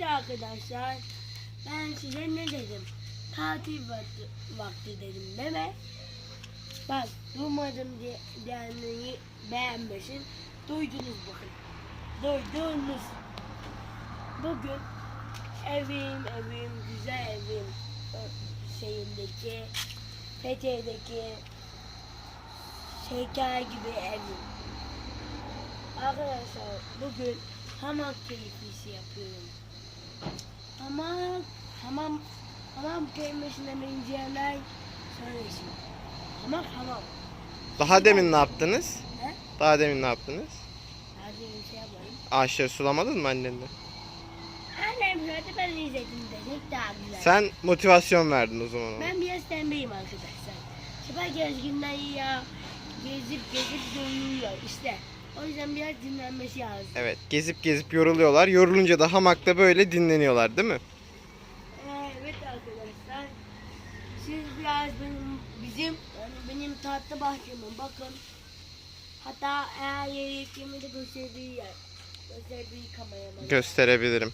Evet arkadaşlar. Ben size ne dedim? Tatil vakti, vakti dedim değil mi? Bak duymadım diye diyenleri beğenmesin. Duydunuz bakın. Duydunuz. Bugün evim evim güzel evim şeyindeki Fethiye'deki şeker gibi evim. Arkadaşlar bugün hamak keyfisi yapıyorum. Hamak, hamam, hamam kelimesinden benzeyenler söylesin. Hamak hamam. Daha demin ne yaptınız? He? Daha demin ne yaptınız? Hadi bir şey yapayım. Ağaçları sulamadın mı annenle? Annem söyledi ben izledim dedik daha güzel. Sen motivasyon verdin o zaman ona. Ben biraz tembeliyim arkadaşlar. Sabah gezginden ya gezip gezip dönüyor işte. O yüzden biraz dinlenmesi lazım. Evet gezip gezip yoruluyorlar. Yorulunca da hamakta böyle dinleniyorlar değil mi? Evet arkadaşlar. Siz biraz benim bizim yani benim tatlı bahçeme bakın. Hatta eğer yeri yıkayımı da gösterdiği yer. Gösterdiği kamerama. Gösterebilirim.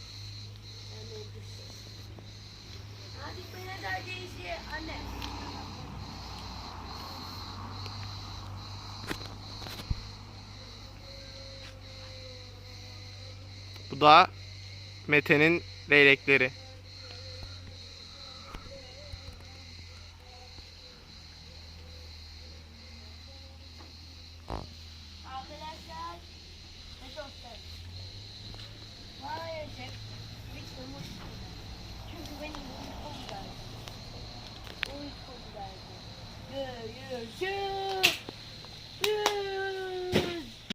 Bu da Mete'nin leylekleri. Geldi. Görüşürüz.